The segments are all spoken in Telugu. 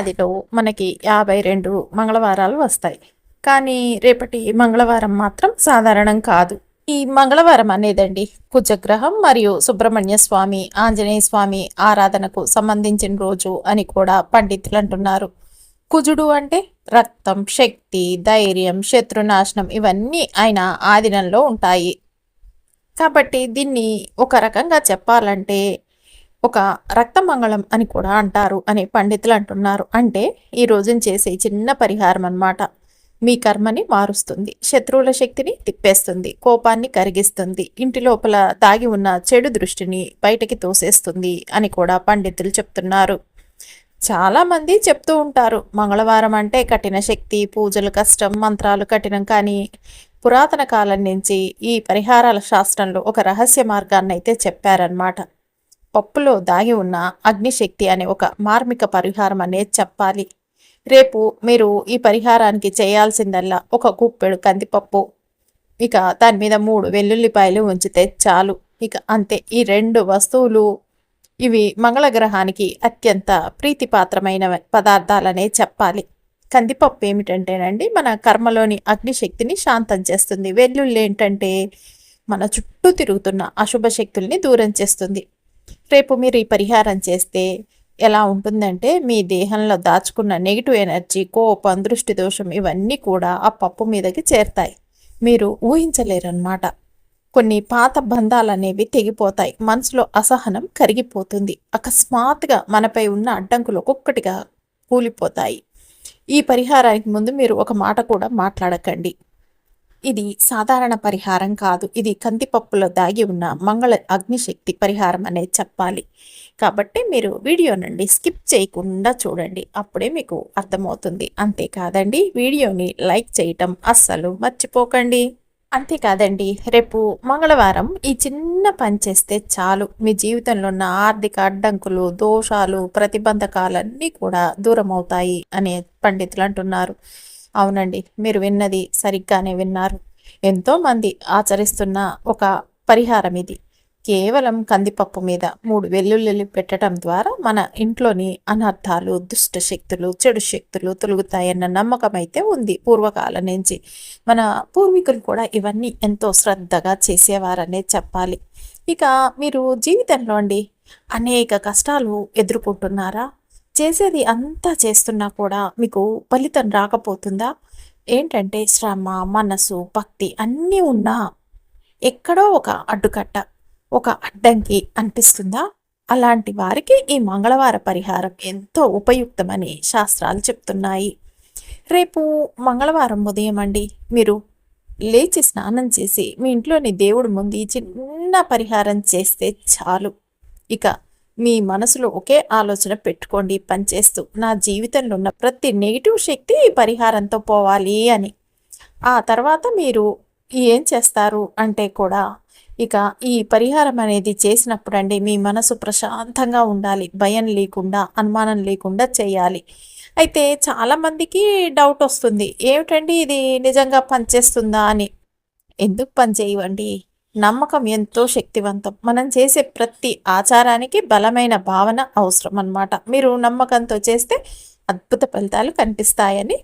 ఏడాదిలో మనకి యాభై రెండు మంగళవారాలు వస్తాయి. కానీ రేపటి మంగళవారం మాత్రం సాధారణం కాదు. ఈ మంగళవారం అనేదండి కుజగ్రహం మరియు సుబ్రహ్మణ్య స్వామి ఆంజనేయ స్వామి ఆరాధనకు సంబంధించిన రోజు అని కూడా పండితులు అంటున్నారు. కుజుడు అంటే రక్తం శక్తి ధైర్యం శత్రునాశనం ఇవన్నీ ఆయన ఆధీనంలో ఉంటాయి. కాబట్టి దీన్ని ఒక రకంగా చెప్పాలంటే ఒక రక్తమంగళం అని కూడా అంటారు అని పండితులు అంటున్నారు. అంటే ఈ రోజున చేసే చిన్న పరిహారం అన్నమాట. మీ కర్మని మారుస్తుంది. శత్రువుల శక్తిని తిప్పేస్తుంది. కోపాన్ని కరిగిస్తుంది. ఇంటి లోపల దాగి ఉన్న చెడు దృష్టిని బయటకి తోసేస్తుంది అని కూడా పండితులు చెప్తున్నారు. చాలామంది చెప్తూ ఉంటారు. మంగళవారం అంటే కఠిన శక్తి పూజలు కష్టం మంత్రాలు కఠినం. కానీ పురాతన కాలం నుంచి ఈ పరిహారాల శాస్త్రంలో ఒక రహస్య మార్గాన్ని అయితే చెప్పారనమాట పప్పులో దాగి ఉన్న అగ్నిశక్తి అనే ఒక మార్మిక పరిహారం అనేది చెప్పాలి. రేపు మీరు ఈ పరిహారానికి చేయాల్సిందల్లా ఒక గుప్పెడు కందిపప్పు. ఇక దాని మీద మూడు వెల్లుల్లిపాయలు ఉంచితే చాలు. ఇక అంతే ఈ రెండు వస్తువులు ఇవి మంగళగ్రహానికి అత్యంత ప్రీతిపాత్రమైన పదార్థాలనే చెప్పాలి. కందిపప్పు ఏమిటంటేనండి మన కర్మలోని అగ్నిశక్తిని శాంతం చేస్తుంది. వెల్లుల్లి ఏంటంటే మన చుట్టూ తిరుగుతున్న అశుభ శక్తుల్ని దూరం చేస్తుంది. రేపు మీరు ఈ పరిహారం చేస్తే ఎలా ఉంటుందంటే మీ దేహంలో దాచుకున్న నెగిటివ్ ఎనర్జీ కోపం దృష్టి దోషం ఇవన్నీ కూడా ఆ పప్పు మీదకి చేరుతాయి. మీరు ఊహించలేరన్నమాట. కొన్ని పాత బంధాలు అనేవి తెగిపోతాయి. మనసులో అసహనం కరిగిపోతుంది. అకస్మాత్తుగా మనపై ఉన్న అడ్డంకులు ఒక్కొక్కటిగా కూలిపోతాయి. ఈ పరిహారానికి ముందు మీరు ఒక మాట కూడా మాట్లాడకండి. ఇది సాధారణ పరిహారం కాదు. ఇది కందిపప్పులో దాగి ఉన్న మంగళ అగ్నిశక్తి పరిహారం అనేది చెప్పాలి. కాబట్టి మీరు వీడియో నుండి స్కిప్ చేయకుండా చూడండి. అప్పుడే మీకు అర్థమవుతుంది. అంతేకాదండి వీడియోని లైక్ చేయటం అస్సలు మర్చిపోకండి. అంతేకాదండి రేపు మంగళవారం ఈ చిన్న పని చేస్తే చాలు. మీ జీవితంలో ఉన్న ఆర్థిక అడ్డంకులు దోషాలు ప్రతిబంధకాలన్నీ కూడా దూరం అవుతాయి అనే పండితులు అంటున్నారు. అవునండి మీరు విన్నది సరిగ్గానే విన్నారు. ఎంతోమంది ఆచరిస్తున్న ఒక పరిహారం ఇది. కేవలం కందిపప్పు మీద మూడు వెల్లుల్లి పెట్టడం ద్వారా మన ఇంట్లోని అనర్థాలు దుష్ట శక్తులు చెడు శక్తులు తొలుగుతాయన్న నమ్మకం అయితే ఉంది పూర్వకాలం నుంచి. మన పూర్వీకులు కూడా ఇవన్నీ ఎంతో శ్రద్ధగా చేసేవారనే చెప్పాలి. ఇక మీరు జీవితంలో అండి అనేక కష్టాలు ఎదుర్కొంటున్నారా? చేసేది అంతా చేస్తున్నా కూడా మీకు ఫలితం రాకపోతుందా? ఏంటంటే శ్రమ మనసు భక్తి అన్నీ ఉన్నా ఎక్కడో ఒక అడ్డుకట్ట ఒక అడ్డంకి అనిపిస్తుందా? అలాంటి వారికి ఈ మంగళవార పరిహారం ఎంతో ఉపయుక్తమని శాస్త్రాలు చెప్తున్నాయి. రేపు మంగళవారం ఉదయం అండి. మీరు లేచి స్నానం చేసి మీ ఇంట్లోని దేవుడి ముందు ఈ చిన్న పరిహారం చేస్తే చాలు. ఇక మీ మనసులో ఒకే ఆలోచన పెట్టుకోండి పనిచేస్తూ నా జీవితంలో ఉన్న ప్రతి నెగిటివ్ శక్తి పరిహారంతో పోవాలి అని. ఆ తర్వాత మీరు ఏం చేస్తారు అంటే కూడా ఇక ఈ పరిహారం అనేది చేసినప్పుడు అండి మీ మనసు ప్రశాంతంగా ఉండాలి. భయం లేకుండా అనుమానం లేకుండా చేయాలి. అయితే చాలామందికి డౌట్ వస్తుంది. ఏమిటండి ఇది? నిజంగా పనిచేస్తుందా అని. ఎందుకు పనిచేయవండి నమ్మకం ఎంతో శక్తివంతం. మనం చేసే ప్రతి ఆచారానికి బలమైన భావన అవసరం అన్నమాట. మీరు నమ్మకంతో చేస్తే అద్భుత ఫలితాలు కనిపిస్తాయని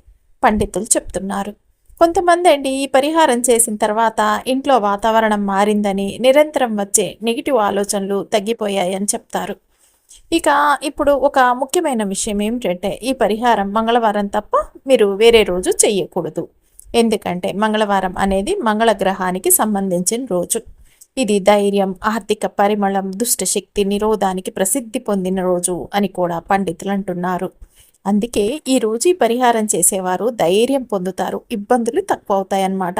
పండితులు చెప్తున్నారు. కొంతమంది అండి ఈ పరిహారం చేసిన తర్వాత ఇంట్లో వాతావరణం మారిందని నిరంతరం వచ్చే నెగిటివ్ ఆలోచనలు తగ్గిపోయాయని చెప్తారు. ఇక ఇప్పుడు ఒక ముఖ్యమైన విషయం ఏమిటంటే ఈ పరిహారం మంగళవారం తప్ప మీరు వేరే రోజు చెయ్యకూడదు ఎందుకంటే మంగళవారం అనేది మంగళ గ్రహానికి సంబంధించిన రోజు. ఇది ధైర్యం ఆర్థిక పరిమళం దుష్టశక్తి నిరోధానికి ప్రసిద్ధి పొందిన రోజు అని కూడా పండితులు అంటున్నారు. అందుకే ఈ రోజు ఈ పరిహారం చేసేవారు ధైర్యం పొందుతారు ఇబ్బందులు తక్కువ అవుతాయన్నమాట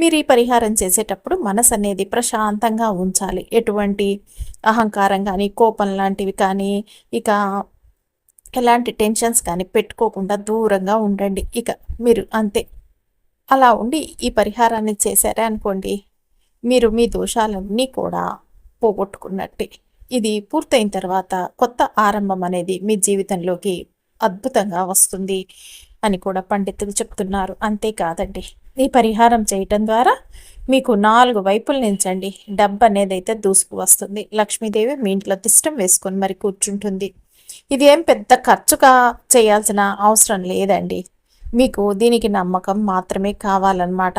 మీరు ఈ పరిహారం చేసేటప్పుడు మనసు అనేది ప్రశాంతంగా ఉంచాలి. ఎటువంటి అహంకారం కానీ కోపం లాంటివి కానీ ఇక ఎలాంటి టెన్షన్స్ కానీ పెట్టుకోకుండా దూరంగా ఉండండి. ఇక మీరు అంతే. అలా ఉండి ఈ పరిహారాన్ని చేశారే అనుకోండి మీరు మీ దోషాలన్నీ కూడా పోగొట్టుకున్నట్టే. ఇది పూర్తయిన తర్వాత కొత్త ఆరంభం అనేది మీ జీవితంలోకి అద్భుతంగా వస్తుంది అని కూడా పండితులు చెప్తున్నారు. అంతేకాదండి ఈ పరిహారం చేయటం ద్వారా మీకు నాలుగు వైపుల నుంచండి డబ్బు అనేది అయితే దూసుకు వస్తుంది. లక్ష్మీదేవి మీ ఇంట్లో తిష్టం వేసుకొని మరి కూర్చుంటుంది. ఇది ఏం పెద్ద ఖర్చుగా చేయాల్సిన అవసరం లేదండి. మీకు దీనికి నమ్మకం మాత్రమే కావాలన్నమాట.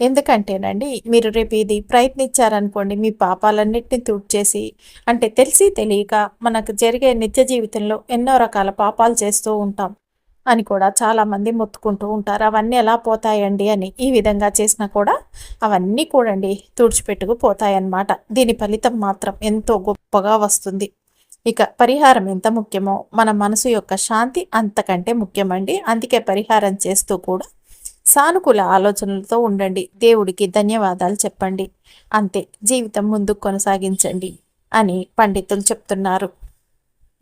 ఎందుకంటేనండి మీరు రేపు ఇది ప్రయత్నించారనుకోండి మీ పాపాలన్నింటినీ తుడిచేసి అంటే తెలిసి తెలియక మనకు జరిగే నిత్య జీవితంలో ఎన్నో రకాల పాపాలు చేస్తూ ఉంటాం అని కూడా చాలామంది మొత్తుకుంటూ ఉంటారు. అవన్నీ ఎలా పోతాయండి అని ఈ విధంగా చేసినా కూడా అవన్నీ కూడండి తుడిచిపెట్టుకు పోతాయన్నమాట దీని ఫలితం మాత్రం ఎంతో గొప్పగా వస్తుంది. ఇక పరిహారం ఎంత ముఖ్యమో మన మనసు యొక్క శాంతి అంతకంటే ముఖ్యమండి. అందుకే పరిహారం చేస్తూ కూడా సానుకూల ఆలోచనలతో ఉండండి. దేవుడికి ధన్యవాదాలు చెప్పండి. అంతే జీవితం ముందుకు కొనసాగించండి అని పండితులు చెప్తున్నారు.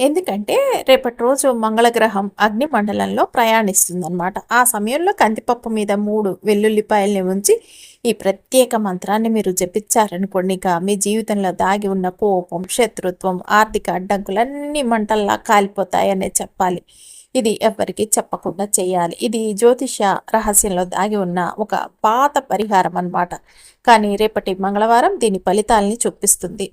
ఎందుకంటే రేపటి రోజు మంగళగ్రహం అగ్ని మండలంలో ప్రయాణిస్తుందన్నమాట. ఆ సమయంలో కందిపప్పు మీద మూడు వెల్లుల్లిపాయల్ని ఉంచి ఈ ప్రత్యేక మంత్రాన్ని మీరు జపించారనుకోండి ఇక మీ జీవితంలో దాగి ఉన్న కోపం శత్రుత్వం ఆర్థిక అడ్డంకులన్నీ మంటల్లా కాలిపోతాయనే చెప్పాలి. ఇది ఎవరికి చెప్పకుండా చేయాలి. ఇది జ్యోతిష రహస్యంలో దాగి ఉన్న ఒక పాత పరిహారం అనమాట కానీ రేపటి మంగళవారం దీని ఫలితాలని చూపిస్తుంది.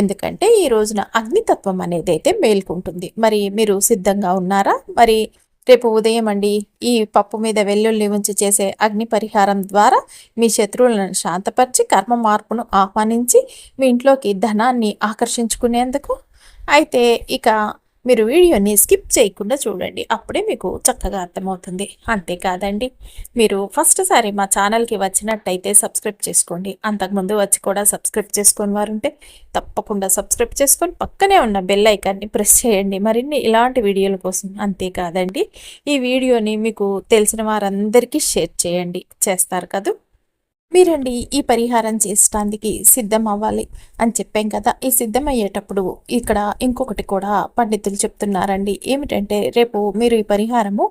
ఎందుకంటే ఈ రోజున అగ్నితత్వం అనేది అయితే మేల్కుంటుంది. మరి మీరు సిద్ధంగా ఉన్నారా? మరి రేపు ఉదయం అండి. ఈ పప్పు మీద వెల్లుల్లి ఉంచి చేసే అగ్ని పరిహారం ద్వారా మీ శత్రువులను శాంతపరిచి కర్మ మార్పును ఆహ్వానించి మీ ఇంట్లోకి ధనాన్ని ఆకర్షించుకునేందుకు. అయితే ఇక మీరు వీడియోని స్కిప్ చేయకుండా చూడండి. అప్పుడే మీకు చక్కగా అర్థమవుతుంది. అంతేకాదండి మీరు ఫస్ట్ సారి మా ఛానల్కి వచ్చినట్టయితే సబ్స్క్రైబ్ చేసుకోండి. అంతకుముందు వచ్చి కూడా సబ్స్క్రైబ్ చేసుకొని వారు ఉంటే తప్పకుండా సబ్స్క్రైబ్ చేసుకొని పక్కనే ఉన్న బెల్ ఐకాన్ని ప్రెస్ చేయండి. మరిన్ని ఇలాంటి వీడియోల కోసం అంతేకాదండి ఈ వీడియోని మీకు తెలిసిన వారందరికీ షేర్ చేయండి. చేస్తారు కదా? మీరండి ఈ పరిహారం చేసడానికి సిద్ధం అవ్వాలి అని చెప్పాం కదా. ఈ సిద్ధం అయ్యేటప్పుడు ఇక్కడ ఇంకొకటి కూడా పండితులు చెప్తున్నారండి. ఏమిటంటే రేపు మీరు ఈ పరిహారము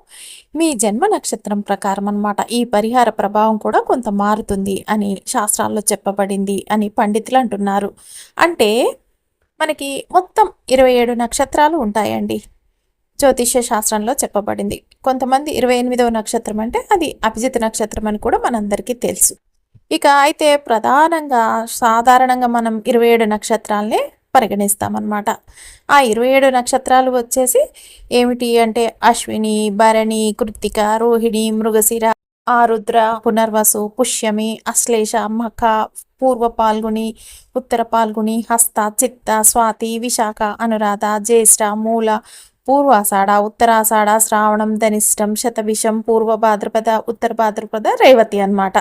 మీ జన్మ నక్షత్రం ప్రకారం అనమాట ఈ పరిహార ప్రభావం కూడా కొంత మారుతుంది అని శాస్త్రాల్లో చెప్పబడింది అని పండితులు అంటున్నారు. అంటే మనకి మొత్తం ఇరవై ఏడు నక్షత్రాలు ఉంటాయండి. జ్యోతిష్య శాస్త్రంలో చెప్పబడింది. కొంతమంది ఇరవై ఎనిమిదవ నక్షత్రం అంటే అది అభిజిత్ నక్షత్రం అని కూడా మనందరికీ తెలుసు. ఇక అయితే ప్రధానంగా సాధారణంగా మనం ఇరవై ఏడు నక్షత్రాలనే పరిగణిస్తామన్నమాట. ఆ ఇరవై ఏడు నక్షత్రాలు వచ్చేసి ఏమిటి అంటే అశ్విని భరణి కృత్తిక రోహిణి మృగశిర ఆరుద్ర పునర్వసు పుష్యమి అశ్లేష మఖ పూర్వ పాల్గొని ఉత్తర పాల్గొని హస్త చిత్త స్వాతి విశాఖ అనురాధ జ్యేష్ఠ మూల పూర్వాషాఢ ఉత్తరాషాఢ శ్రావణం ధనిష్టం శతభిషం పూర్వ భాద్రపద ఉత్తర భాద్రపద రేవతి అనమాట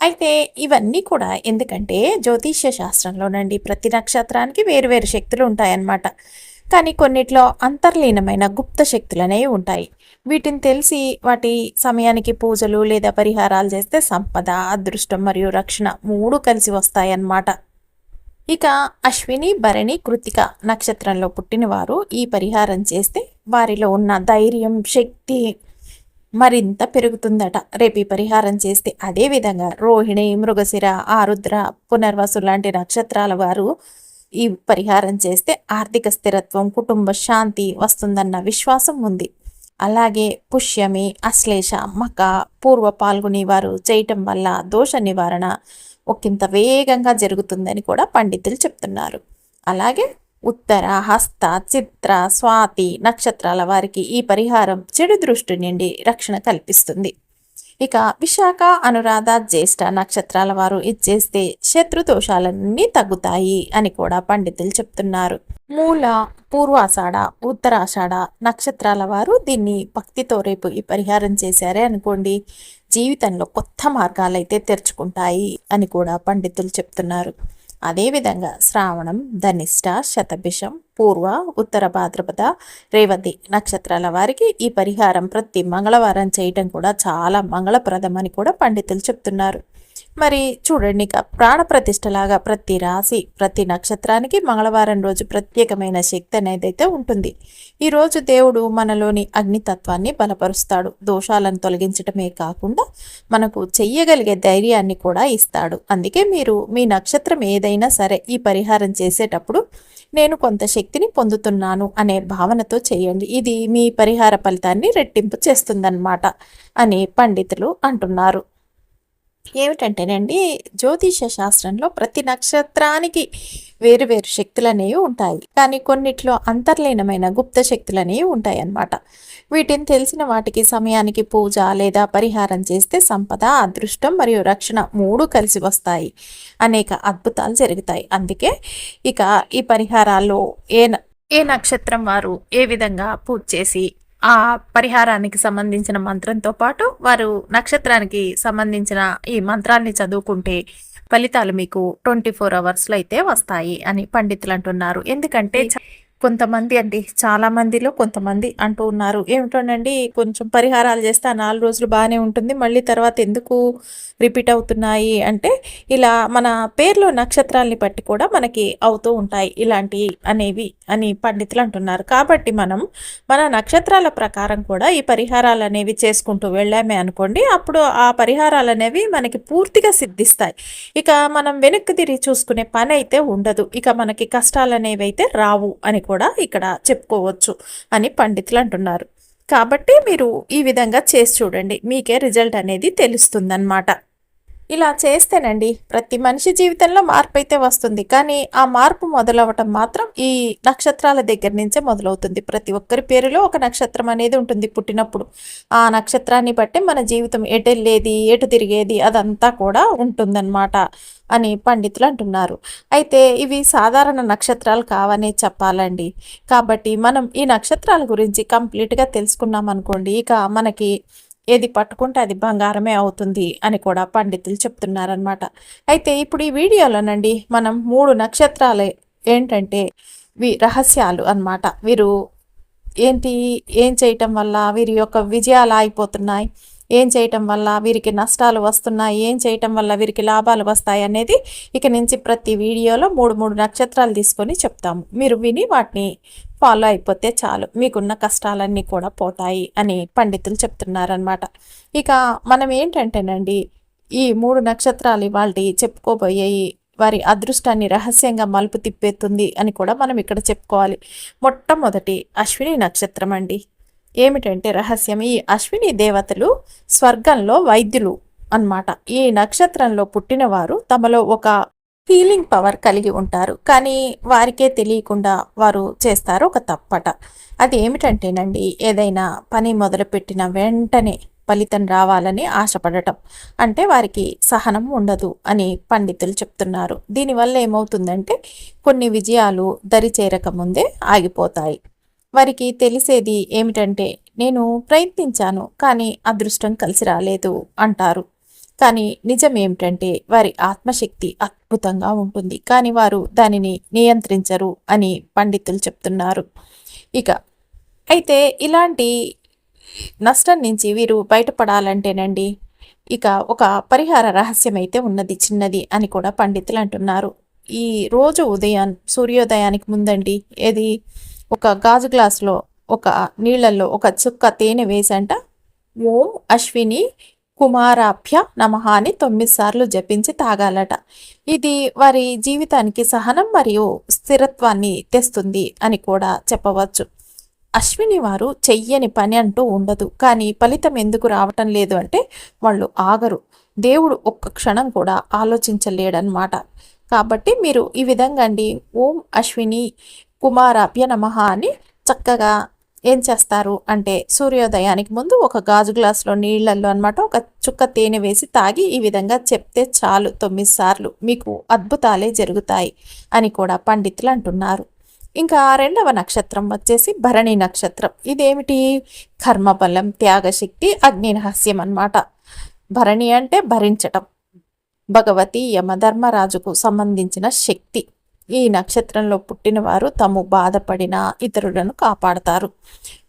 అయితే ఇవన్నీ కూడా ఎందుకంటే జ్యోతిష్య శాస్త్రంలోనండి. ప్రతి నక్షత్రానికి వేరు వేరు శక్తులు ఉంటాయన్నమాట. కానీ కొన్నిట్లో అంతర్లీనమైన గుప్త శక్తులు అనేవి ఉంటాయి. వీటిని తెలిసి వాటి సమయానికి పూజలు లేదా పరిహారాలు చేస్తే సంపద అదృష్టం మరియు రక్షణ మూడు కలిసి వస్తాయన్నమాట. ఇక అశ్విని భరణి కృతిక నక్షత్రంలో పుట్టినవారు ఈ పరిహారం చేస్తే వారిలో ఉన్న ధైర్యం శక్తి మరింత పెరుగుతుందట. రేపు పరిహారం చేస్తే అదేవిధంగా రోహిణి మృగశిర ఆరుద్ర పునర్వసు లాంటి నక్షత్రాల వారు ఈ పరిహారం చేస్తే ఆర్థిక స్థిరత్వం కుటుంబ శాంతి వస్తుందన్న విశ్వాసం ఉంది. అలాగే పుష్యమి అశ్లేష మక పూర్వ పాల్గొని వారు చేయటం వల్ల దోష నివారణ ఒకంత వేగంగా జరుగుతుందని కూడా పండితులు చెప్తున్నారు. అలాగే ఉత్తర హస్త చిత్ర స్వాతి నక్షత్రాల వారికి ఈ పరిహారం చెడు దృష్టి నుండి రక్షణ కల్పిస్తుంది. ఇక విశాఖ అనురాధ జ్యేష్ఠ నక్షత్రాల వారు ఇచ్చేస్తే శత్రు దోషాలన్నీ తగ్గుతాయి అని కూడా పండితులు చెప్తున్నారు. మూల పూర్వాషాఢ ఉత్తరాషాఢ నక్షత్రాల వారు దీన్ని భక్తితో రేపు ఈ పరిహారం చేశారే అనుకోండి జీవితంలో కొత్త మార్గాలైతే తెరుచుకుంటాయి అని కూడా పండితులు చెప్తున్నారు. అదేవిధంగా శ్రావణం ధనిష్ట శతభిషం పూర్వ ఉత్తర భాద్రపద రేవతి నక్షత్రాల వారికి ఈ పరిహారం ప్రతి మంగళవారం చేయటం కూడా చాలా మంగళప్రదమని కూడా పండితులు చెప్తున్నారు. మరి చూడండి ఇక ప్రాణప్రతిష్టలాగా ప్రతి రాశి ప్రతి నక్షత్రానికి మంగళవారం రోజు ప్రత్యేకమైన శక్తి అనేది అయితే ఉంటుంది. ఈరోజు దేవుడు మనలోని అగ్నితత్వాన్ని బలపరుస్తాడు. దోషాలను తొలగించడమే కాకుండా మనకు చెయ్యగలిగే ధైర్యాన్ని కూడా ఇస్తాడు. అందుకే మీరు మీ నక్షత్రం ఏదైనా సరే ఈ పరిహారం చేసేటప్పుడు నేను కొంత శక్తిని పొందుతున్నాను అనే భావనతో చేయండి. ఇది మీ పరిహార ఫలితాన్ని రెట్టింపు చేస్తుందన్నమాట అని పండితులు అంటున్నారు. ఏమిటంటేనండి జ్యోతిష శాస్త్రంలో ప్రతి నక్షత్రానికి వేరు వేరు శక్తులు అనేవి ఉంటాయి. కానీ కొన్నిట్లో అంతర్లీనమైన గుప్త శక్తులు అనేవి ఉంటాయి అన్నమాట వీటిని తెలిసిన వాటికి సమయానికి పూజ లేదా పరిహారం చేస్తే సంపద అదృష్టం మరియు రక్షణ మూడు కలిసి వస్తాయి. అనేక అద్భుతాలు జరుగుతాయి. అందుకే ఇక ఈ పరిహారాల్లో ఏ ఏ నక్షత్రం వారు ఏ విధంగా పూజ చేసి ఆ పరిహారానికి సంబంధించిన మంత్రంతో పాటు వారు నక్షత్రానికి సంబంధించిన ఈ మంత్రాన్ని చదువుకుంటే ఫలితాలు మీకు ట్వంటీ ఫోర్ అవర్స్లో అయితే వస్తాయి అని పండితులు అంటున్నారు. ఎందుకంటే కొంతమంది అండి చాలా మందిలో కొంతమంది అంటూ ఉన్నారు. ఏమిటోనండి కొంచెం పరిహారాలు చేస్తే ఆ నాలుగు రోజులు బాగానే ఉంటుంది మళ్ళీ తర్వాత ఎందుకు రిపీట్ అవుతున్నాయి అంటే ఇలా మన పేర్లో నక్షత్రాలని బట్టి కూడా మనకి అవుతూ ఉంటాయి ఇలాంటి అనేవి అని పండితులు అంటున్నారు. కాబట్టి మనం మన నక్షత్రాల ప్రకారం కూడా ఈ పరిహారాలు అనేవి చేసుకుంటూ వెళ్ళామే అనుకోండి. అప్పుడు ఆ పరిహారాలు అనేవి మనకి పూర్తిగా సిద్ధిస్తాయి. ఇక మనం వెనక్కి తిరిగి చూసుకునే పని అయితే ఉండదు. ఇక మనకి కష్టాలు అనేవి అయితే రావు అని కూడా ఇక్కడ చెప్పుకోవచ్చు అని పండితులు అంటున్నారు. కాబట్టి మీరు ఈ విధంగా చేసి చూడండి. మీకే రిజల్ట్ అనేది తెలుస్తుందన్నమాట. ఇలా చేస్తేనండి ప్రతి మనిషి జీవితంలో మార్పు అయితే వస్తుంది. కానీ ఆ మార్పు మొదలవటం మాత్రం ఈ నక్షత్రాల దగ్గర నుంచే మొదలవుతుంది. ప్రతి ఒక్కరి పేరులో ఒక నక్షత్రం అనేది ఉంటుంది పుట్టినప్పుడు. ఆ నక్షత్రాన్ని బట్టి మన జీవితం ఎటు వెళ్ళేది ఎటు తిరిగేది అదంతా కూడా ఉంటుందన్నమాట అని పండితులు అంటున్నారు. అయితే ఇవి సాధారణ నక్షత్రాలు కావనే చెప్పాలండి. కాబట్టి మనం ఈ నక్షత్రాల గురించి కంప్లీట్గా తెలుసుకున్నాం అనుకోండి ఇక మనకి ఏది పట్టుకుంటే అది బంగారమే అవుతుంది అని కూడా పండితులు చెప్తున్నారనమాట అయితే ఇప్పుడు ఈ వీడియోలోనండి మనం మూడు నక్షత్రాలు ఏంటంటే వి రహస్యాలు అనమాట వీరు ఏంటి ఏం చేయటం వల్ల వీరి యొక్క విజయాలు ఆగిపోతున్నాయి? ఏం చేయటం వల్ల వీరికి నష్టాలు వస్తున్నాయి? ఏం చేయటం వల్ల వీరికి లాభాలు వస్తాయి? అనేది ఇక నుంచి ప్రతి వీడియోలో మూడు మూడు నక్షత్రాలు తీసుకొని చెప్తాము. మీరు విని వాటిని ఫాలో అయిపోతే చాలు. మీకున్న కష్టాలన్నీ కూడా పోతాయి అని పండితులు చెప్తున్నారనమాట ఇక మనం ఏంటంటేనండి ఈ మూడు నక్షత్రాలు ఇవాళ చెప్పుకోబోయేవి వారి అదృష్టాన్ని రహస్యంగా మలుపు తిప్పేస్తుంది అని కూడా మనం ఇక్కడ చెప్పుకోవాలి. మొట్టమొదటి అశ్విని నక్షత్రం అండి ఏమిటంటే రహస్యం ఈ అశ్విని దేవతలు స్వర్గంలో వైద్యులు అన్నమాట. ఈ నక్షత్రంలో పుట్టిన వారు తమలో ఒక హీలింగ్ పవర్ కలిగి ఉంటారు. కానీ వారికే తెలియకుండా వారు చేస్తారు ఒక తప్పట. అది ఏమిటంటేనండి ఏదైనా పని మొదలుపెట్టిన వెంటనే ఫలితం రావాలని ఆశపడటం. అంటే వారికి సహనం ఉండదు అని పండితులు చెప్తున్నారు. దీనివల్ల ఏమవుతుందంటే కొన్ని విజయాలు దరి చేరక ముందే ఆగిపోతాయి. వారికి తెలిసేది ఏమిటంటే నేను ప్రయత్నించాను కానీ అదృష్టం కలిసి రాలేదు అంటారు. కానీ నిజం ఏమిటంటే వారి ఆత్మశక్తి అద్భుతంగా ఉంటుంది కానీ వారు దానిని నియంత్రించరు అని పండితులు చెప్తున్నారు. ఇక అయితే ఇలాంటి నష్టం నుంచి వీరు బయటపడాలంటేనండి ఇక ఒక పరిహార రహస్యం అయితే ఉన్నది చిన్నది అని కూడా పండితులు అంటున్నారు. ఈ రోజు ఉదయం సూర్యోదయానికి ముందండి ఏది? ఒక గాజు గ్లాసులో ఒక నీళ్ళల్లో ఒక చుక్క తేనె వేసంట. ఓం అశ్విని కుమారాభ్య నమ అని తొమ్మిది సార్లు జపించి తాగాలట. ఇది వారి జీవితానికి సహనం మరియు స్థిరత్వాన్ని తెస్తుంది అని కూడా చెప్పవచ్చు. అశ్విని వారు చెయ్యని పని అంటూ ఉండదు. కానీ ఫలితం ఎందుకు రావటం లేదు అంటే వాళ్ళు ఆగరు. దేవుడు ఒక్క క్షణం కూడా ఆలోచించలేడనమాట కాబట్టి మీరు ఈ విధంగా అండి. ఓం అశ్విని కుమారాభ్య నమ అని చక్కగా ఏం చేస్తారు అంటే సూర్యోదయానికి ముందు ఒక గాజు గ్లాసులో నీళ్ళల్లో అనమాట ఒక చుక్క తేనె వేసి తాగి ఈ విధంగా చెప్తే చాలు తొమ్మిది సార్లు. మీకు అద్భుతాలే జరుగుతాయి అని కూడా పండితులు అంటున్నారు. ఇంకా రెండవ నక్షత్రం వచ్చేసి భరణి నక్షత్రం. ఇదేమిటి? కర్మబలం త్యాగశక్తి అగ్ని రహస్యం అనమాట భరణి అంటే భరించటం. భగవతి యమధర్మరాజుకు సంబంధించిన శక్తి. ఈ నక్షత్రంలో పుట్టిన వారు తాము బాధపడిన ఇతరులను కాపాడతారు.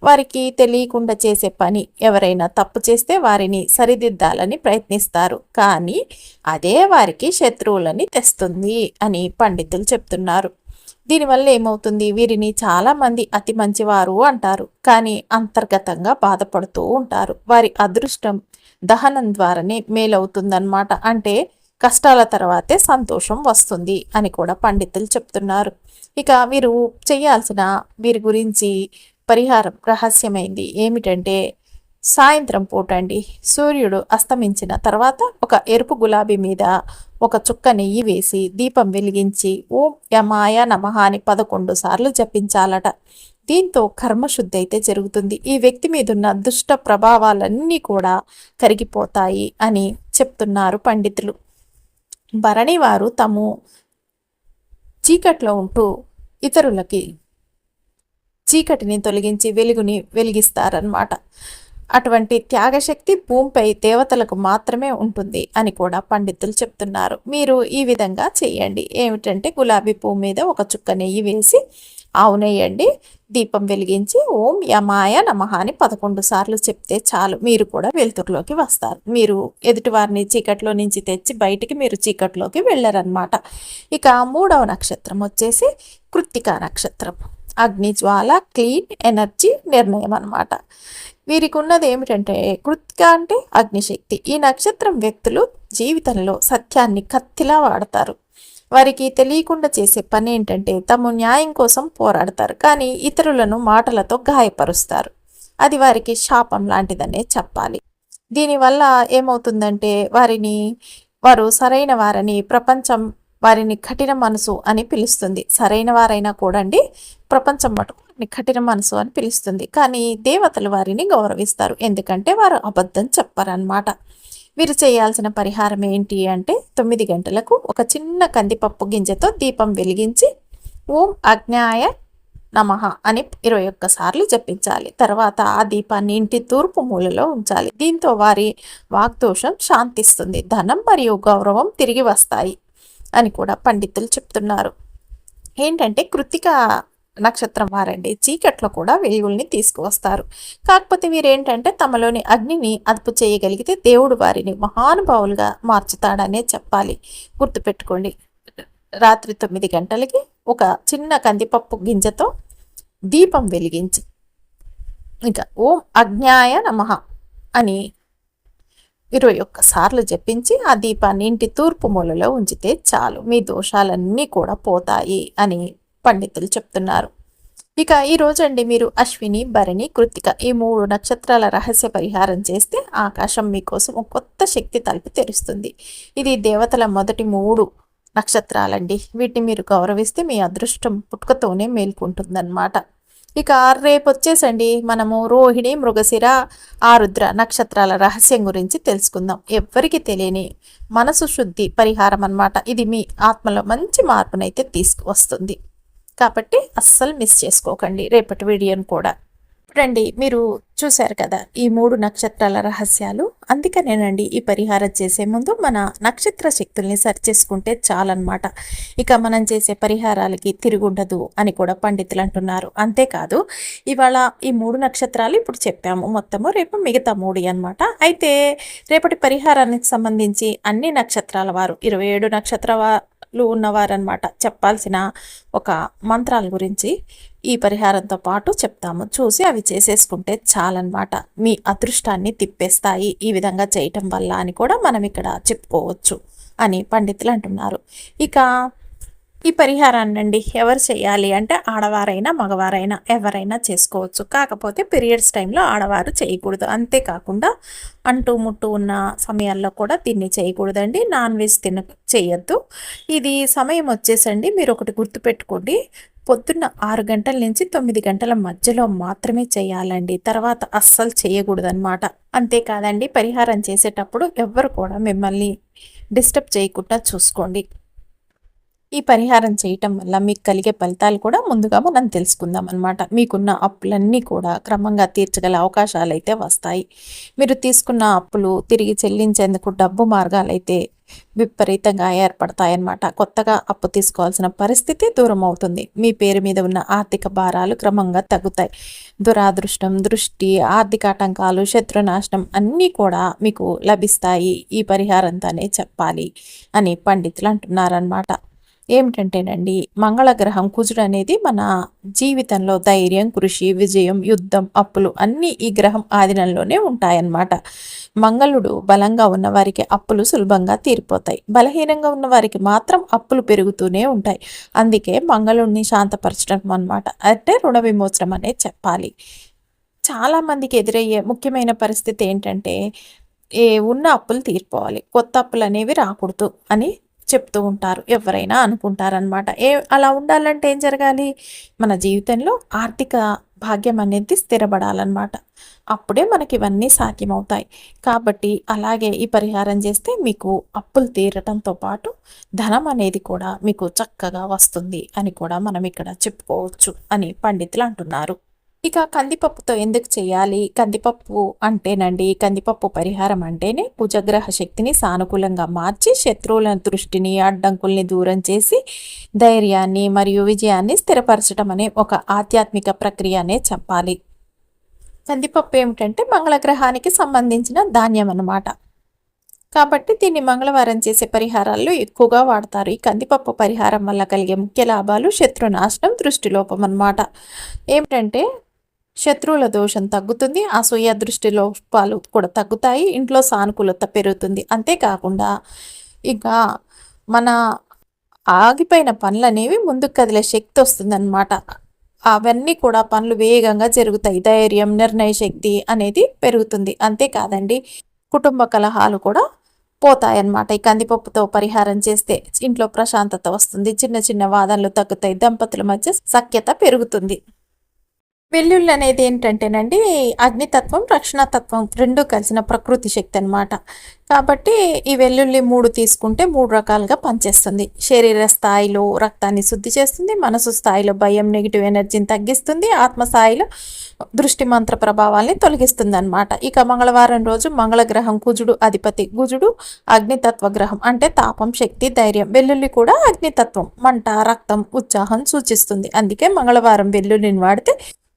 వారికి తెలియకుండా చేసే పని ఎవరైనా తప్పు చేస్తే వారిని సరిదిద్దాలని ప్రయత్నిస్తారు. కానీ అదే వారికి శత్రువులని తెస్తుంది అని పండితులు చెప్తున్నారు. దీనివల్ల ఏమవుతుంది? వీరిని చాలామంది అతి మంచివారు అంటారు. కానీ అంతర్గతంగా బాధపడుతూ ఉంటారు. వారి అదృష్టం దహనం ద్వారానే మేలవుతుందన్నమాట. అంటే కష్టాల తర్వాతే సంతోషం వస్తుంది అని కూడా పండితులు చెప్తున్నారు. ఇక మీరు చేయాల్సిన వీరి గురించి పరిహారం రహస్యమైంది. ఏమిటంటే సాయంత్రం పూట అండి సూర్యుడు అస్తమించిన తర్వాత ఒక ఎరుపు గులాబీ మీద ఒక చుక్క నెయ్యి వేసి దీపం వెలిగించి ఓం యమాయ నమః అని పదకొండు సార్లు జపించాలట. దీంతో కర్మశుద్ధి అయితే జరుగుతుంది. ఈ వ్యక్తి మీద ఉన్న దుష్ట ప్రభావాలన్నీ కూడా కరిగిపోతాయి అని చెప్తున్నారు పండితులు. భరణి వారు తాము చీకట్లో ఉంటూ ఇతరులకి చీకటిని తొలగించి వెలుగుని వెలిగిస్తారనమాట అటువంటి త్యాగశక్తి భూమిపై దేవతలకు మాత్రమే ఉంటుంది అని కూడా పండితులు చెప్తున్నారు. మీరు ఈ విధంగా చేయండి. ఏమిటంటే గులాబీ పువ్వు మీద ఒక చుక్క నెయ్యి వేసి అవునేయండి దీపం వెలిగించి ఓం యమాయ నమః అని పదకొండు సార్లు చెప్తే చాలు. మీరు కూడా వెలుతురులోకి వస్తారు. మీరు ఎదుటివారిని చీకట్లో నుంచి తెచ్చి బయటికి మీరు చీకట్లోకి వెళ్ళారనమాట ఇక మూడవ నక్షత్రం వచ్చేసి కృత్తికా నక్షత్రం. అగ్ని జ్వాల క్లీన్ ఎనర్జీ నిర్ణయం అనమాట వీరికి ఉన్నది ఏమిటంటే కృత్తిక అంటే అగ్నిశక్తి. ఈ నక్షత్రం వ్యక్తులు జీవితంలో సత్యాన్ని కత్తిలా వాడతారు. వారికి తెలియకుండా చేసే పని ఏంటంటే తమ న్యాయం కోసం పోరాడతారు కానీ ఇతరులను మాటలతో గాయపరుస్తారు. అది వారికి శాపం లాంటిదనే చెప్పాలి. దీనివల్ల ఏమవుతుందంటే వారిని వారు సరైన వారని ప్రపంచం వారిని కఠిన మనసు అని పిలుస్తుంది. సరైన వారైనా కూడండి ప్రపంచం మటుకు కఠిన మనసు అని పిలుస్తుంది. కానీ దేవతలు వారిని గౌరవిస్తారు. ఎందుకంటే వారు అబద్ధం చెప్పారనమాట వీరు చేయాల్సిన పరిహారం ఏంటి అంటే తొమ్మిది గంటలకు ఒక చిన్న కందిపప్పు గింజతో దీపం వెలిగించి ఓం అజ్ఞాయ నమ అని ఇరవై ఒక్కసార్లు జపించాలి. తర్వాత ఆ దీపాన్ని ఇంటి తూర్పు మూలలో ఉంచాలి. దీంతో వారి వాగ్దోషం శాంతిస్తుంది ధనం మరియు గౌరవం తిరిగి వస్తాయి అని కూడా పండితులు చెప్తున్నారు. ఏంటంటే కృతిక నక్షత్రం వారండి. చీకట్లో కూడా వెలుగుల్ని తీసుకువస్తారు. కాకపోతే వీరేంటంటే తమలోని అగ్నిని అదుపు చేయగలిగితే దేవుడు వారిని మహానుభావులుగా మార్చుతాడనే చెప్పాలి. గుర్తుపెట్టుకోండి. రాత్రి తొమ్మిది గంటలకి ఒక చిన్న కందిపప్పు గింజతో దీపం వెలిగించి ఇంకా ఓం అజ్ఞాయ నమ అని ఇరవై ఒక్కసార్లు జపించి ఆ దీపాన్ని ఇంటి తూర్పు మూలలో ఉంచితే చాలు. మీ దోషాలన్నీ కూడా పోతాయి అని పండితులు చెప్తున్నారు. ఇక ఈ రోజండి మీరు అశ్విని భరణి కృతిక ఈ మూడు నక్షత్రాల రహస్య పరిహారం చేస్తే ఆకాశం మీకోసం ఒక కొత్త శక్తి తలుపు తెరుస్తుంది. ఇది దేవతల మొదటి మూడు నక్షత్రాలండి. వీటిని మీరు గౌరవిస్తే మీ అదృష్టం పుట్టుకతోనే మేల్కుంటుందన్నమాట. ఇక రేపు వచ్చేసండి మనము రోహిణి మృగశిర ఆరుద్ర నక్షత్రాల రహస్యం గురించి తెలుసుకుందాం. ఎవ్వరికి తెలియని మనసు శుద్ధి పరిహారం అనమాట ఇది మీ ఆత్మలో మంచి మార్పునైతే తీసుకువస్తుంది. కాబట్టి అస్సలు మిస్ చేసుకోకండి రేపటి వీడియోను కూడా. రండి మీరు చూశారు కదా ఈ మూడు నక్షత్రాల రహస్యాలు. అందుకనేనండి ఈ పరిహారం చేసే ముందు మన నక్షత్ర శక్తుల్ని సరి చేసుకుంటే చాలన్నమాట. ఇక మనం చేసే పరిహారాలకి తిరుగుండదు అని కూడా పండితులు అంటున్నారు. అంతేకాదు ఇవాళ ఈ మూడు నక్షత్రాలు ఇప్పుడు చెప్పాము. మొత్తము రేపు మిగతా మూడు అనమాట అయితే రేపటి పరిహారానికి సంబంధించి అన్ని నక్షత్రాల వారు ఇరవై ఏడు నక్షత్ర లు ఉన్నవారనమాట చెప్పాల్సిన ఒక మంత్రాల గురించి ఈ పరిహారంతో పాటు చెప్తాము. చూసి అవి చేసేసుకుంటే చాలన్నమాట. మీ అదృష్టాన్ని తిప్పేస్తాయి. ఈ విధంగా చేయటం వల్ల అని కూడా మనం ఇక్కడ చెప్పుకోవచ్చు అని పండితులు అంటున్నారు. ఇక ఈ పరిహారాన్ని అండి ఎవరు చేయాలి అంటే ఆడవారైనా మగవారైనా ఎవరైనా చేసుకోవచ్చు. కాకపోతే పీరియడ్స్ టైంలో ఆడవారు చేయకూడదు. అంతేకాకుండా అంటూ ముట్టు ఉన్న సమయాల్లో కూడా దీన్ని చేయకూడదండి. నాన్ వెజ్ తిన చేయొద్దు. ఇది సమయం వచ్చేసండి. మీరు ఒకటి గుర్తుపెట్టుకోండి. పొద్దున్న ఆరు గంటల నుంచి తొమ్మిది గంటల మధ్యలో మాత్రమే చేయాలండి. తర్వాత అస్సలు చేయకూడదనమాట అంతేకాదండి పరిహారం చేసేటప్పుడు ఎవ్వరు కూడా మిమ్మల్ని డిస్టర్బ్ చేయకుండా చూసుకోండి. ఈ పరిహారం చేయటం వల్ల మీకు కలిగే ఫలితాలు కూడా ముందుగా మనం తెలుసుకుందాం అనమాట మీకున్న అప్పులన్నీ కూడా క్రమంగా తీర్చగల అవకాశాలు అయితే వస్తాయి. మీరు తీసుకున్న అప్పులు తిరిగి చెల్లించేందుకు డబ్బు మార్గాలు అయితే విపరీతంగా ఏర్పడతాయన్నమాట. కొత్తగా అప్పు తీసుకోవాల్సిన పరిస్థితి దూరం అవుతుంది. మీ పేరు మీద ఉన్న ఆర్థిక భారాలు క్రమంగా తగ్గుతాయి. దురాదృష్టం దృష్టి ఆర్థిక ఆటంకాలు శత్రునాశనం అన్నీ కూడా మీకు లభిస్తాయి. ఈ పరిహారంతోనే చెప్పాలి అని పండితులు అంటున్నారనమాట ఏమిటంటేనండి మంగళగ్రహం కుజుడు అనేది మన జీవితంలో ధైర్యం కృషి విజయం యుద్ధం అప్పులు అన్నీ ఈ గ్రహం ఆధీనంలోనే ఉంటాయన్నమాట. మంగళుడు బలంగా ఉన్న వారికి అప్పులు సులభంగా తీరిపోతాయి. బలహీనంగా ఉన్న వారికి మాత్రం అప్పులు పెరుగుతూనే ఉంటాయి. అందుకే మంగళుడిని శాంతపరచడం అనమాట అంటే రుణ విమోచనం అనేది చెప్పాలి. చాలామందికి ఎదురయ్యే ముఖ్యమైన పరిస్థితి ఏంటంటే ఏ ఉన్న అప్పులు తీరిపోవాలి. కొత్త అప్పులు అనేవి రాకూడదు అని చెప్తూ ఉంటారు ఎవరైనా అనుకుంటారనమాట ఏ అలా ఉండాలంటే ఏం జరగాలి? మన జీవితంలో ఆర్థిక భాగ్యం అనేది స్థిరపడాలన్నమాట. అప్పుడే మనకి ఇవన్నీ సాధ్యమవుతాయి. కాబట్టి అలాగే ఈ పరిహారం చేస్తే మీకు అప్పులు తీరటంతో పాటు ధనం అనేది కూడా మీకు చక్కగా వస్తుంది అని కూడా మనం ఇక్కడ చెప్పుకోవచ్చు అని పండితులు అంటున్నారు. ఇక కందిపప్పుతో ఎందుకు చేయాలి? కందిపప్పు అంటేనండి కందిపప్పు పరిహారం అంటేనే కుజగ్రహ శక్తిని సానుకూలంగా మార్చి శత్రువుల దృష్టిని అడ్డంకుల్ని దూరం చేసి ధైర్యాన్ని మరియు విజయాన్ని స్థిరపరచడం అనే ఒక ఆధ్యాత్మిక ప్రక్రియ అనే చెప్పాలి. కందిపప్పు ఏమిటంటే మంగళగ్రహానికి సంబంధించిన ధాన్యం అన్నమాట. కాబట్టి దీన్ని మంగళవారం చేసే పరిహారాల్లో ఎక్కువగా వాడతారు. ఈ కందిపప్పు పరిహారం వల్ల కలిగే ముఖ్య లాభాలు శత్రునాశనం దృష్టిలోపం అన్నమాట. ఏమిటంటే శత్రువుల దోషం తగ్గుతుంది అసూయ దృష్టి లోపాలు కూడా తగ్గుతాయి ఇంట్లో సానుకూలత పెరుగుతుంది. అంతేకాకుండా ఇంకా మన ఆగిపోయిన పనులు అనేవి ముందుకు కదిలే శక్తి వస్తుందన్నమాట. అవన్నీ కూడా పనులు వేగంగా జరుగుతాయి. ధైర్యం నిర్ణయ శక్తి అనేది పెరుగుతుంది. అంతేకాదండి కుటుంబ కలహాలు కూడా పోతాయన్నమాట. ఈ కందిపప్పుతో పరిహారం చేస్తే ఇంట్లో ప్రశాంతత వస్తుంది చిన్న చిన్న వాదనలు తగ్గుతాయి దంపతుల మధ్య సఖ్యత పెరుగుతుంది. వెల్లుల్లి అనేది ఏంటంటేనండి అగ్నితత్వం రక్షణతత్వం రెండు కలిసిన ప్రకృతి శక్తి అనమాట కాబట్టి ఈ వెల్లుల్లి మూడు తీసుకుంటే మూడు రకాలుగా పనిచేస్తుంది. శరీర స్థాయిలో రక్తాన్ని శుద్ధి చేస్తుంది మనసు స్థాయిలో భయం నెగిటివ్ ఎనర్జీని తగ్గిస్తుంది ఆత్మ స్థాయిలో దృష్టి మంత్ర ప్రభావాల్ని తొలగిస్తుంది అనమాట ఇక మంగళవారం రోజు మంగళగ్రహం కుజుడు అధిపతి గుజుడు అగ్నితత్వ గ్రహం అంటే తాపం శక్తి ధైర్యం. వెల్లుల్లి కూడా అగ్నితత్వం మంట రక్తం ఉత్సాహం సూచిస్తుంది. అందుకే మంగళవారం వెల్లుల్లిని వాడితే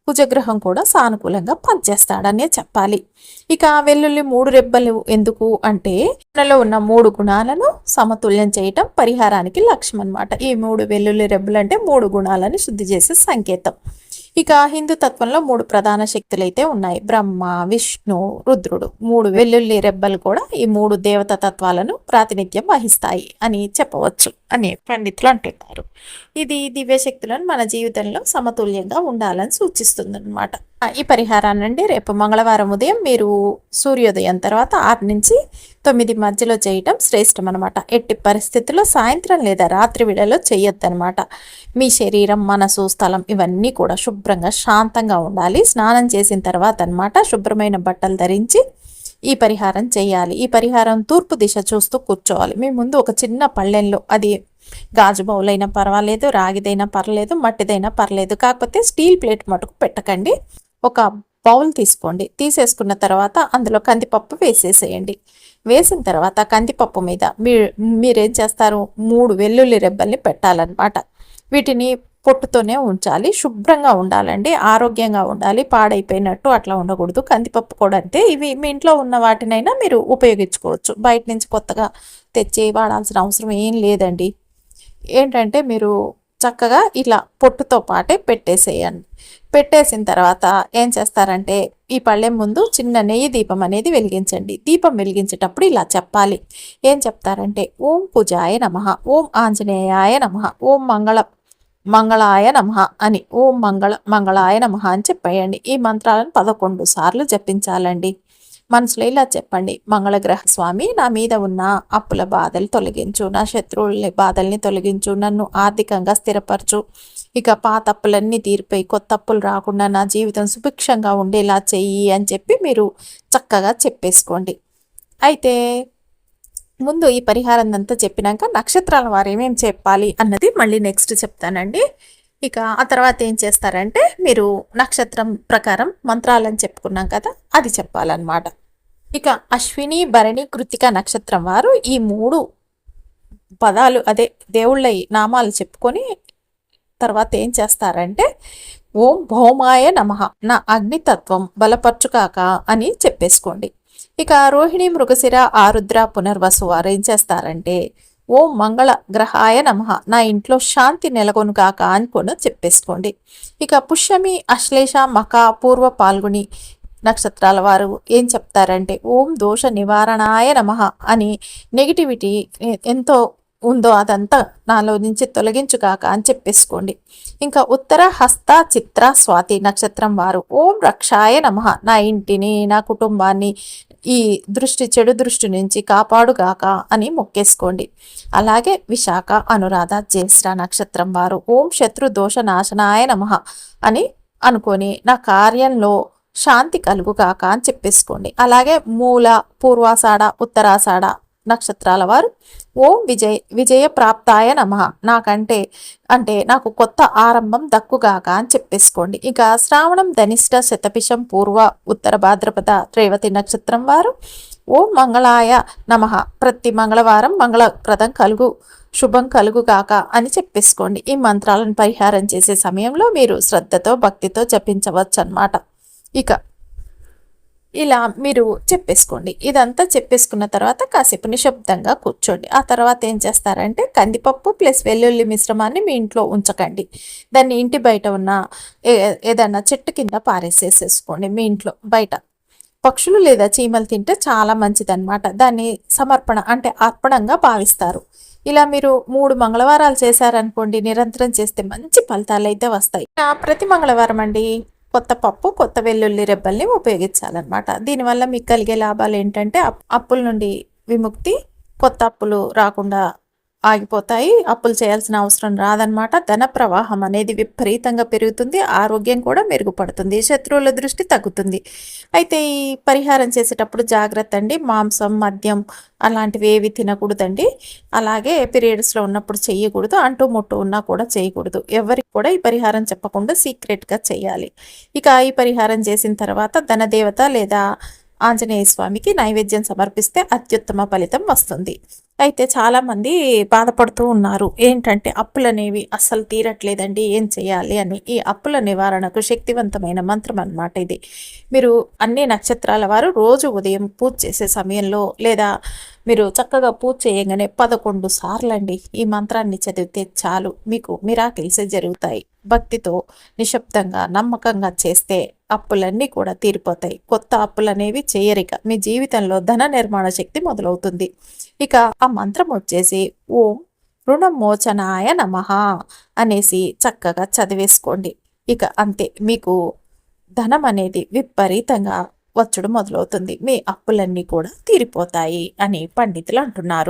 కుజగ్రహం కూడా సానుకూలంగా పనిచేస్తాడనే చెప్పాలి. ఇక వెల్లుల్లి మూడు రెబ్బలు ఎందుకు అంటే మనలో ఉన్న మూడు గుణాలను సమతుల్యం చేయటం పరిహారానికి లక్ష్యం అనమాట ఈ మూడు వెల్లుల్లి రెబ్బలు అంటే మూడు గుణాలను శుద్ధి చేసే సంకేతం. ఇక హిందూ తత్వంలో మూడు ప్రధాన శక్తులు అయితే ఉన్నాయి. బ్రహ్మ విష్ణు రుద్రుడు. మూడు వెల్లుల్లి రెబ్బలు కూడా ఈ మూడు దేవత తత్వాలను ప్రాతినిధ్యం వహిస్తాయి అని చెప్పవచ్చు అని పండితులు అంటున్నారు. ఇది దివ్య శక్తులను మన జీవితంలో సమతుల్యంగా ఉండాలని సూచిస్తుంది అనమాట ఈ పరిహారాన్ని అండి. రేపు మంగళవారం ఉదయం మీరు సూర్యోదయం తర్వాత ఆరు నుంచి తొమ్మిది మధ్యలో చేయటం శ్రేష్టం అనమాట ఎట్టి పరిస్థితుల్లో సాయంత్రం లేదా రాత్రి వేళలో చేయొద్దనమాట మీ శరీరం మనసు స్థలం ఇవన్నీ కూడా శుభ్రంగా శాంతంగా ఉండాలి. స్నానం చేసిన తర్వాత అనమాట శుభ్రమైన బట్టలు ధరించి ఈ పరిహారం చేయాలి. ఈ పరిహారం తూర్పు దిశ చూస్తూ కూర్చోవాలి. మీ ముందు ఒక చిన్న పళ్ళెంలో అది గాజు బౌల్ అయినా పర్వాలేదు రాగిదైనా పర్లేదు మట్టిదైనా పర్లేదు. కాకపోతే స్టీల్ ప్లేట్ మటుకు పెట్టకండి. ఒక బౌల్ తీసుకోండి. తీసేసుకున్న తర్వాత అందులో కందిపప్పు వేసేసేయండి. వేసిన తర్వాత కందిపప్పు మీద మీ మీరేం చేస్తారు? మూడు వెల్లుల్లి రెబ్బల్ని పెట్టాలన్నమాట. వీటిని పొట్టుతోనే ఉంచాలి. శుభ్రంగా ఉండాలండి. ఆరోగ్యంగా ఉండాలి. పాడైపోయినట్టు అట్లా ఉండకూడదు. కందిపప్పు కూడా అంతే. ఇవి మీ ఇంట్లో ఉన్న వాటినైనా మీరు ఉపయోగించుకోవచ్చు. బయట నుంచి కొత్తగా తెచ్చి వాడాల్సిన అవసరం ఏం లేదండి. ఏంటంటే మీరు చక్కగా ఇలా పొట్టుతో పాటే పెట్టేసేయండి. పెట్టేసిన తర్వాత ఏం చేస్తారంటే ఈ పళ్ళెం ముందు చిన్న నెయ్యి దీపం అనేది వెలిగించండి. దీపం వెలిగించేటప్పుడు ఇలా చెప్పాలి. ఏం చెప్తారంటే ఓం పూజాయ నమ ఓం ఆంజనేయాయ నమ ఓం మంగళ మంగళాయ నమ అని ఓం మంగళ మంగళాయ నమ అని చెప్పేయండి. ఈ మంత్రాలను పదకొండు సార్లు జపించాలండి. మనసులో ఇలా చెప్పండి మంగళగ్రహ స్వామి నా మీద ఉన్న అప్పుల బాధలు తొలగించు నా శత్రువుల బాధల్ని తొలగించు నన్ను ఆర్థికంగా స్థిరపరచు ఇక పాత అప్పులన్నీ తీరిపోయి కొత్త అప్పులు రాకుండా నా జీవితం సుభిక్షంగా ఉండేలా చెయ్యి అని చెప్పి మీరు చక్కగా చెప్పేసుకోండి. అయితే ముందు ఈ పరిహారం అంతా చెప్పినాక నక్షత్రాల వారు ఏమేమి చెప్పాలి అన్నది మళ్ళీ నెక్స్ట్ చెప్తానండి. ఇక ఆ తర్వాత ఏం చేస్తారంటే మీరు నక్షత్రం ప్రకారం మంత్రాలని చెప్పుకున్నాం కదా అది చెప్పాలన్నమాట. ఇక అశ్విని భరణి కృతిక నక్షత్రం వారు ఈ మూడు పదాలు అదే దేవుళ్ళ నామాలు చెప్పుకొని తర్వాత ఏం చేస్తారంటే ఓం భౌమాయ నమ నా అగ్నితత్వం బలపరచుకాక అని చెప్పేసుకోండి. ఇక రోహిణి మృగశిర ఆరుద్ర పునర్వసు వారు ఏం చేస్తారంటే ఓం మంగళ గ్రహాయ నమ నా ఇంట్లో శాంతి నెలకొను కాక అని కూడా చెప్పేసుకోండి. ఇక పుష్యమి అశ్లేష మక పూర్వ పాల్గొని నక్షత్రాల వారు ఏం చెప్తారంటే ఓం దోష నివారణాయ నమ అని నెగిటివిటీ ఎంతో ఉందో అదంతా నాలో నుంచి తొలగించుగాక అని చెప్పేసుకోండి. ఇంకా ఉత్తర హస్త చిత్ర స్వాతి నక్షత్రం వారు. ఓం రక్షాయ నమ. నా ఇంటిని నా కుటుంబాన్ని ఈ దృష్టి చెడు దృష్టి నుంచి కాపాడుగాక అని మొక్కేసుకోండి. అలాగే విశాఖ అనురాధ జ్యేష్ఠ నక్షత్రం వారు. ఓం శత్రు దోష నాశనాయ నమ అని అనుకొని నా కార్యంలో శాంతి కలుగుగాక అని చెప్పేసుకోండి. అలాగే మూల పూర్వాసాడ ఉత్తరాసాడ నక్షత్రాల వారు ఓం విజయ్ విజయ ప్రాప్తాయ నమ. నాకంటే అంటే నాకు కొత్త ఆరంభం దక్కుగాక అని చెప్పేసుకోండి. ఇక శ్రావణం ధనిష్ట శతపిషం పూర్వ ఉత్తర భాద్రపద రేవతి నక్షత్రం వారు. ఓం మంగళాయ నమ. ప్రతి మంగళవారం మంగళప్రదం కలుగు శుభం కలుగుగాక అని చెప్పేసుకోండి. ఈ మంత్రాలను పరిహారం చేసే సమయంలో మీరు శ్రద్ధతో భక్తితో జపించవచ్చు అన్నమాట ఇక ఇలా మీరు చెప్పేసుకోండి. ఇదంతా చెప్పేసుకున్న తర్వాత కాసేపు నిశ్శబ్దంగా కూర్చోండి. ఆ తర్వాత ఏం చేస్తారంటే కందిపప్పు ప్లస్ వెల్లుల్లి మిశ్రమాన్ని మీ ఇంట్లో ఉంచకండి. దాన్ని ఇంటి బయట ఉన్న ఏదన్నా చెట్టు కింద పారేసేసేసుకోండి మీ ఇంట్లో బయట. పక్షులు లేదా చీమలు తింటే చాలా మంచిదన్నమాట. దాన్ని సమర్పణ అంటే అర్పణంగా భావిస్తారు. ఇలా మీరు మూడు మంగళవారాలు చేశారనుకోండి నిరంతరం చేస్తే మంచి ఫలితాలు అయితే వస్తాయి ప్రతి మంగళవారం అండి. కొత్త పప్పు కొత్త వెల్లుల్లి రెబ్బల్ని ఉపయోగించాలన్నమాట. దీనివల్ల మీకు కలిగే లాభాలు ఏంటంటే అప్పుల నుండి విముక్తి కొత్త అప్పులు రాకుండా ఆగిపోతాయి. అప్పులు చేయాల్సిన అవసరం రాదనమాట ధన ప్రవాహం అనేది విపరీతంగా పెరుగుతుంది. ఆరోగ్యం కూడా మెరుగుపడుతుంది. శత్రువుల దృష్టి తగ్గుతుంది. అయితే ఈ పరిహారం చేసేటప్పుడు జాగ్రత్త అండి. మాంసం మద్యం అలాంటివి ఏవి తినకూడదండి. అలాగే పీరియడ్స్లో ఉన్నప్పుడు చేయకూడదు అంటూ ముట్టు ఉన్నా కూడా చేయకూడదు ఎవరికి కూడా ఈ పరిహారం చెప్పకుండా సీక్రెట్గా చేయాలి ఇక ఈ పరిహారం చేసిన తర్వాత ధనదేవత లేదా ఆంజనేయ స్వామికి నైవేద్యం సమర్పిస్తే అత్యుత్తమ ఫలితం వస్తుంది. అయితే చాలామంది బాధపడుతూ ఉన్నారు. ఏంటంటే అప్పులనేవి అస్సలు తీరట్లేదండి ఏం చేయాలి అని. ఈ అప్పుల నివారణకు శక్తివంతమైన మంత్రం అనమాట ఇది. మీరు అన్ని నక్షత్రాల వారు రోజు ఉదయం పూజ చేసే సమయంలో లేదా మీరు చక్కగా పూజ చేయగానే పదకొండు సార్లు అండి ఈ మంత్రాన్ని చదివితే చాలు. మీకు మిరాకిల్సే జరుగుతాయి. భక్తితో నిశ్శబ్దంగా నమ్మకంగా చేస్తే అప్పులన్నీ కూడా తీరిపోతాయి. కొత్త అప్పులు అనేవి చేయరిక మీ జీవితంలో ధన నిర్మాణ శక్తి మొదలవుతుంది. ఇక ఆ మంత్రం వచ్చేసి ఓం రుణమోచనాయ నమ అనేసి చక్కగా చదివేసుకోండి. ఇక అంతే మీకు ధనం అనేది విపరీతంగా వచ్చడం మొదలవుతుంది. మీ అప్పులన్నీ కూడా తీరిపోతాయి అని పండితులు అంటున్నారు.